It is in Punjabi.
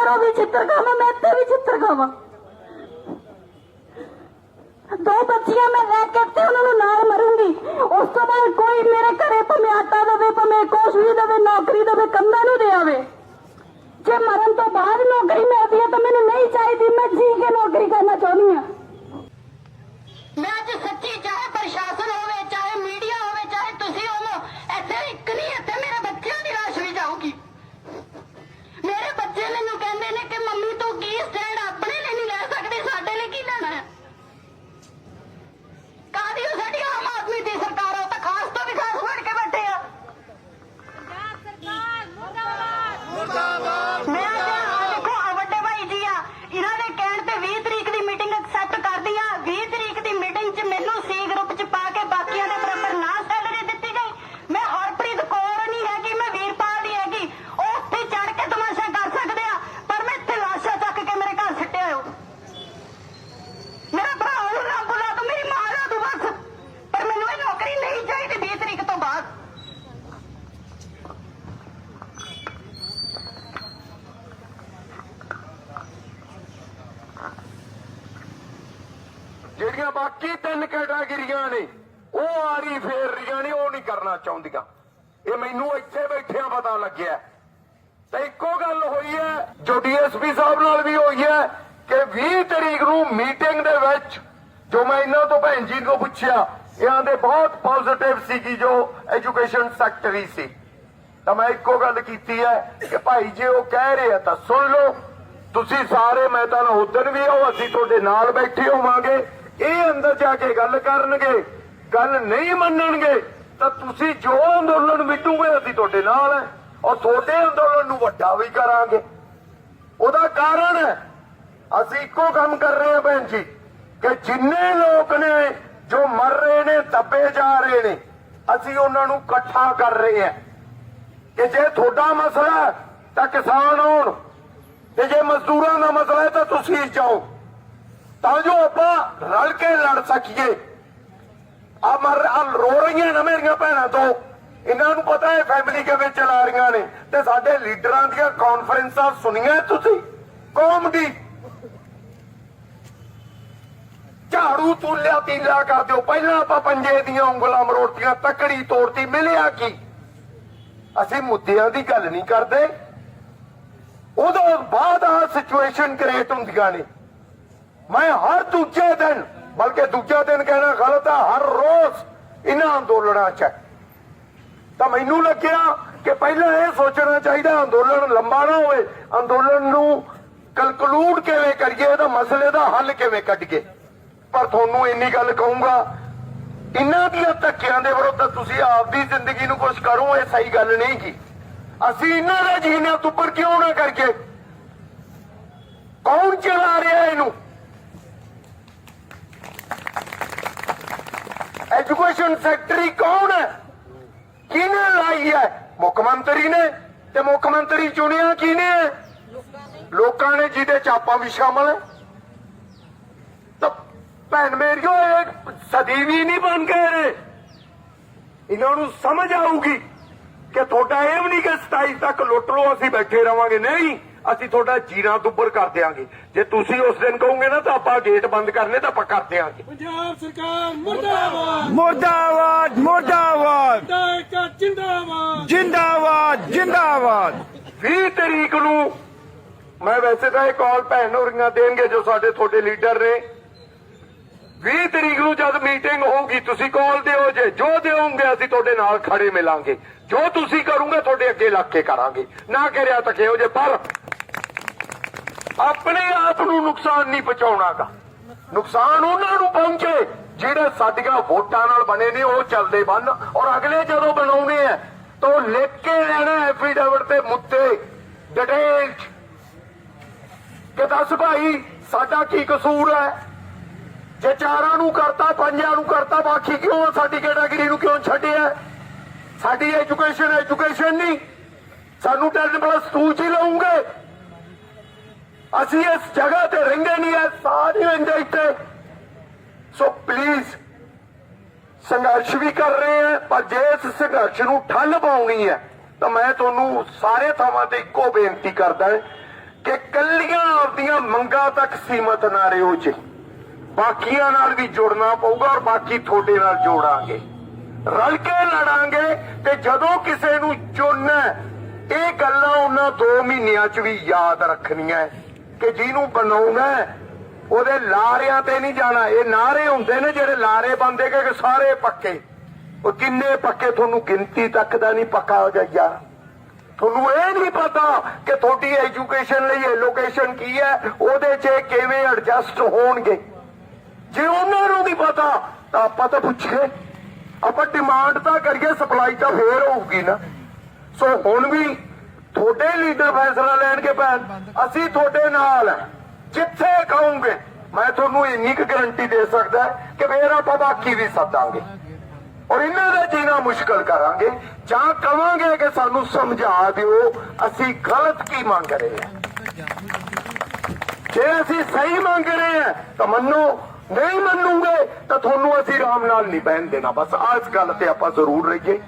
ਪੈਰੋਂ ਵੀ ਚਿੱਤਰ ਖਾਵਾਂ ਮੈਂ ਤੇ ਵੀ ਚਿੱਤਰ ਖਾਵਾਂ ਦੋ ਬੱਚੀਆਂ ਮੈਂ ਲੈ ਕੇ ਤੇ ਉਹਨਾਂ ਨੂੰ ਨਾਲ ਮਰੂੰਗੀ। ਉਸ ਤੋਂ ਬਾਅਦ ਕੋਈ ਮੇਰੇ ਘਰੇ ਭਾਵੇਂ ਆਟਾ ਦੇਵੇ, ਭਾਵੇਂ ਕੁਛ ਵੀ ਦੇਵੇ, ਨੌਕਰੀ ਦੇਵੇ ਕੰਮਾਂ ਨੂੰ ਦੇ ਆਵੇ। ਜੇ ਮਰਨ ਤੋਂ ਬਾਅਦ ਨੌਕਰੀ ਮਿਲਦੀ ਹੈ ਤਾਂ ਮੈਨੂੰ ਨਹੀਂ ਚਾਹੀਦੀ, ਮੈਂ ਜੀ ਕੇ ਨੌਕਰੀ ਕਰਨਾ ਚਾਹੁੰਦੀ ਹਾਂ। ਮੈਂ ਅੱਜ ਸੱਚੀ ਚਾਹੇ ਪ੍ਰਸ਼ਾਸਨ ਹੋਵੇ ਚਾਹੇ ਮੀਡੀਆ ਹੋਵੇ ਚਾਹੇ ਤੁਸੀਂ ਹੋਵੋ ਇੱਥੇ ਇੱਕ ਨਹੀਂ ਇੱਥੇ ਮੇਰੇ ਬੱਚਿਆਂ ਦੀ ਲਾਸ਼ ਵੀ ਜਾਊਗੀ ਮੇਰੇ ਬੱਚੇ ਮੈਨੂੰ ਕਹਿੰਦੇ ਨੇ ਕਿ ਮੰਮੀ ਤੂੰ ਕੀ ਸਟੈਂਡ ਆਪਣੇ ਲਈ ਨਹੀਂ ਲੈ ਸਕਦੀ ਸਾਡੇ ਲਈ ਕੀ ਲੈਣਾ ਹੈ ਕਾਦੀ ਉਹ ਸਾਡੀ ਆਮ ਆਦਮੀ ਦੀ ਸਰਕਾਰ ਆ ਉਹ ਤਾਂ ਖਾਸ ਤੋਂ ਵੀ ਖਾਸ ਬਣ ਕੇ ਬੈਠੇ ਆ ਮੈਂ ਅੱਜ ਆਹ ਦੇਖੋ ਆਹ ਵੱਡੇ ਭਾਈ ਜੀ ਆ ਇਹਨਾਂ ਦੇ ਕਹਿਣ ਤੇ 20 ਤਰੀਕ ਦੀ ਮੀਟਿੰਗ ਐਕਸੈਪਟ ਕਰਦੀ ਆ 20 ਤਰੀਕ ਦੀ ਮੀਟਿੰਗ 'ਚ ਮੈਨੂੰ ਸੀ ਗਰੁੱਪ 'ਚ ਪਾ ਕੇ ਬਾਕੀਆਂ ਦੇ ਬਰਾਬਰ ਨਾ ਸੈਲਰੀ ਦਿੱਤੀ ਗਈ ਮੈਂ ਹਰਪ੍ਰੀਤ ਕੌਰ ਨਹੀਂ ਹੈਗੀ ਮੈਂ ਵੀਰਪਾਲ ਦੀ ਹੈਗੀ ਉਹ ਉੱਥੇ ਚੜ ਕੇ ਤਮਾਸ਼ਾ ਕਰ ਸਕਦੇ ਆ ਪਰ ਮੈਂ ਇੱਥੇ ਲਾਸ਼ਾਂ ਚੱਕ ਕੇ ਮੇਰੇ ਘਰ ਸਿੱਟਿਆ ਹੋ ਮੇਰਾ ਭਰਾ ਉਹਨੂੰ ਨਾ ਬੁਲਾ ਤੂੰ ਮੇਰੀ ਮਾਂ ਦਾ ਤੂੰ ਬਸ ਪਰ ਮੈਨੂੰ ਇਹ ਨੌਕਰੀ ਨਹੀਂ ਚਾਹੀਦੀ 20 ਤਰੀਕ ਤੋਂ ਬਾਅਦ ਜਿਹੜੀਆਂ ਬਾਕੀ ਤਿੰਨ ਕੈਟਾਗਰੀਆਂ ਨੇ। ਉਹ ਆਰੀ ਫੇਰ ਰਹੀਆਂ ਨੇ, ਉਹ ਨਹੀਂ ਕਰਨਾ ਚਾਹੁੰਦੀਆਂ। ਇਹ ਮੈਨੂੰ ਇੱਥੇ ਬੈਠਿਆਂ ਪਤਾ ਲੱਗਿਆ। ਤੇ ਇੱਕੋ ਗੱਲ ਹੋਈ ਹੈ, ਜੋ ਡੀਐਸਪੀ ਸਾਹਿਬ ਨਾਲ ਵੀ ਹੋਈ ਹੈ, ਕਿ 20 ਤਰੀਕ ਨੂੰ ਮੀਟਿੰਗ ਦੇ ਵਿੱਚ ਜੋ ਮੈਂ ਇਹਨਾਂ ਤੋਂ ਭੈਣ ਜੀ ਨੂੰ ਪੁੱਛਿਆ ਇਹਨਾਂ ਦੇ ਬਹੁਤ ਪੋਜ਼ਿਟਿਵ ਸੀ ਕਿ ਜੋ ਐਜੂਕੇਸ਼ਨ ਸੈਕਟਰੀ ਸੀ। ਤਾਂ ਮੈਂ ਇੱਕੋ ਗੱਲ ਕੀਤੀ ਹੈ ਕਿ ਭਾਈ ਜੇ, ਉਹ ਕਹਿ ਰਹੇ ਆ, ਤਾਂ ਸੁਣ ਲਓ। ਤੁਸੀਂ ਸਾਰੇ, ਮੈਂ ਤਾਂ ਉਦਣ ਵੀ ਆਓ ਅਸੀਂ ਤੁਹਾਡੇ ਨਾਲ ਬੈਠੇ ਹੋਵਾਂਗੇ। ਇਹ ਅੰਦਰ ਜਾ ਕੇ ਗੱਲ ਕਰਨਗੇ, ਗੱਲ ਨਹੀਂ ਮੰਨਣਗੇ, ਤਾਂ ਤੁਸੀਂ ਜੋ ਅੰਦੋਲਨ ਮਿਟੂਗੇ, ਅਸੀਂ ਤੁਹਾਡੇ ਨਾਲ ਹੈ। ਔਰ ਤੁਹਾਡੇ ਅੰਦੋਲਨ ਨੂੰ ਵੱਡਾ ਵੀ ਕਰਾਂਗੇ। ਉਹਦਾ ਕਾਰਨ ਹੈ, ਅਸੀਂ ਇੱਕੋ ਕੰਮ ਕਰ ਰਹੇ ਹਾਂ ਭੈਣ ਜੀ, ਕਿ ਜਿੰਨੇ ਲੋਕ ਨੇ ਜੋ ਮਰ ਰਹੇ ਨੇ, ਦੱਬੇ ਜਾ ਰਹੇ ਨੇ, ਅਸੀਂ ਉਹਨਾਂ ਨੂੰ ਇਕੱਠਾ ਕਰ ਰਹੇ ਹਾਂ। ਕਿ ਜੇ ਤੁਹਾਡਾ ਮਸਲਾ ਤਾਂ ਕਿਸਾਨ ਹੋਣ। ਤੇ ਜੇ ਮਜ਼ਦੂਰਾਂ ਦਾ ਮਸਲਾ ਹੈ, ਤਾਂ ਤੁਸੀਂ ਜਾਓ। ਤਾਂ ਜੋ ਆਪਾਂ ਰਲ ਕੇ ਲੜ ਸਕੀਏ। ਆ ਮਰ ਆ ਰੋ ਰਹੀਆਂ ਨਾ ਮੇਰੀਆਂ ਭੈਣਾਂ ਤੋਂ। ਇਹਨਾਂ ਨੂੰ ਪਤਾ ਹੈ ਫੈਮਿਲੀ ਕਿਵੇਂ ਚਲਾ ਰਹੀਆਂ ਨੇ। ਤੇ ਸਾਡੇ ਲੀਡਰਾਂ ਦੀਆਂ ਕਾਨਫਰੰਸਾਂ ਸੁਣੀਆਂ ਤੁਸੀਂ? ਕੌਮ ਦੀ। ਝਾੜੂ, ਤੁਲਿਆ, ਤੀਲਾ ਕਰ ਦਿਓ। ਪਹਿਲਾਂ ਆਪਾਂ ਪੰਜੇ ਦੀਆਂ ਉਂਗਲਾਂ ਮਰੋੜਤੀਆਂ ਤਕੜੀ ਤੋੜਤੀ। ਮਿਲਿਆ ਕੀ? ਅਸੀਂ ਮੁੱਦਿਆਂ ਦੀ ਗੱਲ ਨਹੀਂ ਕਰਦੇ। ਉਦੋਂ ਬਾਅਦ ਆ ਸਿਚੁਏਸ਼ਨ ਕ੍ਰੀਏਟ ਹੁੰਦੀਆਂ ਨੇ। ਮੈਂ ਹਰ ਦੂਜੇ ਦਿਨ, ਬਲਕਿ ਦੂਜਾ ਦਿਨ ਕਹਿਣਾ ਗਲਤ ਹੈ ਹਰ ਰੋਜ਼ ਇਹਨਾਂ ਅੰਦੋਲਨਾਂ 'ਚ ਤਾਂ ਮੈਨੂੰ ਲੱਗਿਆ ਕਿ ਪਹਿਲਾਂ ਇਹ ਸੋਚਣਾ ਚਾਹੀਦਾ, ਅੰਦੋਲਨ ਲੰਬਾ ਨਾ ਹੋਵੇ, ਅੰਦੋਲਨ ਨੂੰ ਕਨਕਲੂਡ ਕਿਵੇਂ ਕਰੀਏ, ਇਹਦਾ ਮਸਲੇ ਦਾ ਹੱਲ ਕਿਵੇਂ ਕੱਢੀਏ? ਪਰ ਤੁਹਾਨੂੰ ਇੰਨੀ ਗੱਲ ਕਹੂੰਗਾ ਇਹਨਾਂ ਦੀਆਂ ਧੱਕਿਆਂ ਦੇ ਵਿਰੁੱਧ ਤੁਸੀਂ ਆਪਦੀ ਜ਼ਿੰਦਗੀ ਨੂੰ ਕੁਝ ਕਰੋ, ਇਹ ਸਹੀ ਗੱਲ ਨਹੀਂ ਕੀ ਅਸੀਂ ਇਹਨਾਂ ਦਾ ਜੀਨੇ ਤੋਂ ਉੱਪਰ ਕਿਉਂ ਨਾ ਕਰਕੇ ਕੌਣ ਚਲਾ ਰਿਹਾ ਇਹਨੂੰ? ਐਜੂਕੇਸ਼ਨ ਸੈਕਟਰੀ ਕੌਣ ਹੈ? ਕਿਹਨੇ ਲਾਈ ਹੈ? ਮੁੱਖ ਮੰਤਰੀ ਨੇ ਤੇ ਮੁੱਖ ਮੰਤਰੀ ਚੁਣਿਆ ਕਿਹਨੇ ਹੈ? ਲੋਕਾਂ ਨੇ ਜਿਹਦੇ ਚ ਆਪਾਂ ਵੀ ਸ਼ਾਮਲ ਹੈ। ਤਾਂ ਭੈਣ ਮੇਰੀਓ ਇਹ ਸਦੀ ਵੀ ਨਹੀਂ ਬਣ ਗਏ ਨੇ। ਇਹਨਾਂ ਨੂੰ ਸਮਝ ਆਊਗੀ ਕਿ ਤੁਹਾਡਾ ਇਹ ਵੀ ਨਹੀਂ ਕਿ 27 ਤੱਕ ਲੁੱਟ ਲਓ, ਅਸੀਂ ਬੈਠੇ ਰਵਾਂਗੇ। ਨਹੀਂ। ਅਸੀਂ ਤੁਹਾਡਾ ਜੀਣਾ ਦੁੱਬਰ ਕਰ ਦਿਆਂਗੇ। ਜੇ ਤੁਸੀਂ ਉਸ ਦਿਨ ਕਹੋਗੇ ਨਾ ਤਾਂ ਆਪਾਂ ਗੇਟ ਬੰਦ ਕਰਨੇ ਤਾਂ ਆਪਾਂ ਕਰ ਦਿਆਂਗੇ। ਪੰਜਾਬ ਸਰਕਾਰ ਮੁਰਦਾਬਾਦ। ਮੁਰਦਾਬਾਦ ਮੁਰਦਾਬਾਦ। ਜਿੰਦਾਬਾਦ। ਜਿੰਦਾਬਾਦ ਜਿੰਦਾਬਾਦ। 20 ਤਰੀਕ ਨੂੰ ਮੈਂ ਵੈਸੇ ਤਾਂ ਇਹ ਕਾਲ ਭੈਣ ਹੋਰੀਆਂ ਦੇਣਗੇ ਜੋ ਸਾਡੇ ਤੁਹਾਡੇ ਲੀਡਰ ਨੇ। 20 ਤਰੀਕ ਨੂੰ ਜਦ ਮੀਟਿੰਗ ਹੋਊਗੀ ਤੁਸੀਂ ਕਾਲ ਦਿਓ ਜੇ। ਜੋ ਦਿਓਗੇ ਅਸੀਂ ਤੁਹਾਡੇ ਨਾਲ ਖੜੇ ਮਿਲਾਂਗੇ। ਜੋ ਤੁਸੀਂ ਕਰੋਗੇ ਤੁਹਾਡੇ ਅੱਗੇ ਲੱਗ ਕੇ ਕਰਾਂਗੇ। ਨਾ ਕਰਿਆ ਤਾਂ ਕਿਹੋ ਜੇ ਪਰ ਆਪਣੇ ਆਪ ਨੂੰ ਨੁਕਸਾਨ ਨਹੀਂ ਪਹੁੰਚਾਉਣਾਗਾ। ਨੁਕਸਾਨ ਉਹਨਾਂ ਨੂੰ ਪਹੁੰਚੇ, ਜਿਹੜੇ ਸਾਡੀਆਂ ਵੋਟਾਂ ਨਾਲ ਬਣੇ ਨੇ, ਉਹ ਚੱਲਦੇ ਬਣ ਔਰ ਅਗਲੇ ਜਦੋਂ ਬਣਾਉਣੇ ਆ, ਤਾਂ ਉਹ ਲਿਖ ਕੇ ਲੈਣਾ ਐਫੀਡੇਵਿਟ ਤੇ ਮੁੱਦੇ ਡਿਟੇਲ ਕਿ ਦੱਸ ਭਾਈ, ਸਾਡਾ ਕੀ ਕਸੂਰ ਹੈ? ਜੇ ਚਾਰਾਂ ਨੂੰ ਕਰਤਾ, ਪੰਜਾਂ ਨੂੰ ਕਰਤਾ, ਬਾਕੀ ਕਿਉਂ ਸਾਡੀ ਕੈਟਾਗਰੀ ਨੂੰ ਕਿਉਂ ਛੱਡਿਆ? ਸਾਡੀ ਐਜੂਕੇਸ਼ਨ ਐਜੂਕੇਸ਼ਨ ਨਹੀਂ। ਸਾਨੂੰ 10 ਪਲੱਸ 2 ਚ ਹੀ ਲਵਾਂਗੇ ਅਸੀਂ ਇਸ ਜਗ੍ਹਾ ਤੇ ਰਹਿੰਦੇ ਨਹੀਂ ਐ ਸਾਰੇ ਰਹਿੰਦੇ ਇੱਥੇ। ਸੋ ਪਲੀਜ਼ ਸੰਘਰਸ਼ ਵੀ ਕਰ ਰਹੇ ਆ ਪਰ ਜੇ ਇਸ ਸੰਘਰਸ਼ ਨੂੰ ਠੱਲ ਪਾਉਣੀ ਹੈ, ਤਾਂ ਮੈਂ ਤੁਹਾਨੂੰ ਸਾਰੇ ਥਾਵਾਂ ਤੇ ਇੱਕੋ ਬੇਨਤੀ ਕਰਦਾ ਕਿ ਕੱਲੀਆਂ ਆਪਦੀਆਂ ਮੰਗਾਂ ਤੱਕ ਸੀਮਤ ਨਾ ਰਹੋ ਜੀ। ਬਾਕੀਆਂ ਨਾਲ ਵੀ ਜੁੜਨਾ ਪਊਗਾ ਔਰ ਬਾਕੀ ਤੁਹਾਡੇ ਨਾਲ ਜੋੜਾਂਗੇ। ਰਲ ਕੇ ਲੜਾਂਗੇ ਤੇ ਜਦੋਂ ਕਿਸੇ ਨੂੰ ਚੁਣਨਾ ਇਹ ਗੱਲਾਂ ਉਹਨਾਂ 2 ਮਹੀਨਿਆਂ 'ਚ ਵੀ ਯਾਦ ਰੱਖਣੀਆਂ ਕਿ ਜਿਹਨੂੰ ਬਣਾਉਣਾ ਉਹਦੇ ਲਾਰਿਆਂ ਤੇ ਨਹੀਂ ਜਾਣਾ। ਇਹ ਨਾਰੇ ਹੁੰਦੇ ਨੇ ਜਿਹੜੇ ਲਾਰੇ ਬੰਦੇ ਕਿ ਸਾਰੇ ਪੱਕੇ। ਉਹ ਕਿੰਨੇ ਪੱਕੇ, ਤੁਹਾਨੂੰ ਗਿਣਤੀ ਤੱਕ ਦਾ ਨਹੀਂ ਪੱਕਾ ਹੋ ਜਾ ਤੁਹਾਨੂੰ ਇਹ ਨਹੀਂ ਪਤਾ ਕਿ ਤੁਹਾਡੀ ਐਜੂਕੇਸ਼ਨ ਲਈ ਐਲੋਕੇਸ਼ਨ ਕੀ ਹੈ, ਉਹਦੇ 'ਚ ਇਹ ਕਿਵੇਂ ਐਡਜਸਟ ਹੋਣਗੇ। ਜੇ ਉਹਨਾਂ ਨੂੰ ਨਹੀਂ ਪਤਾ, ਤਾਂ ਆਪਾਂ ਤਾਂ ਪੁੱਛੇ ਆਪਾਂ ਡਿਮਾਂਡ ਤਾਂ ਕਰੀਏ ਸਪਲਾਈ ਤਾਂ ਫੇਰ ਹੋਊਗੀ ਨਾ। ਸੋ ਹੁਣ ਵੀ ਤੁਹਾਡੇ ਲੀਡਰ ਫੈਸਲਾ ਲੈਣਗੇ ਭੈਣ। ਅਸੀਂ ਤੁਹਾਡੇ ਨਾਲ ਜਿੱਥੇ ਕਹੋਗੇ, ਮੈਂ ਤੁਹਾਨੂੰ ਇੰਨੀ ਕੁ ਗਾਰੰਟੀ ਦੇ ਸਕਦਾ ਕਿ ਫੇਰ ਆਪਾਂ ਬਾਕੀ ਵੀ ਸੱਦਾਂਗੇ। ਔਰ ਇਹਨਾਂ ਦਾ ਜੀਣਾ ਮੁਸ਼ਕਲ ਕਰਾਂਗੇ। ਜਾਂ ਕਵਾਂਗੇ ਕਿ ਸਾਨੂੰ ਸਮਝਾ ਦਿਓ, ਅਸੀਂ ਗਲਤ ਕੀ ਮੰਗ ਰਹੇ ਹਾਂ। ਜੇ ਅਸੀਂ ਸਹੀ ਮੰਗ ਰਹੇ ਹਾਂ, ਤਾਂ ਮੰਨੋ। ਨਹੀਂ ਮੰਨੂਗੇ, ਤਾਂ ਤੁਹਾਨੂੰ ਅਸੀਂ ਆਰਾਮ ਨਾਲ ਨਹੀਂ ਬਹਿਣ ਦੇਣਾ। ਬਸ ਆਸ ਗੱਲ ਤੇ ਆਪਾਂ ਜ਼ਰੂਰ ਰਹੀਏ।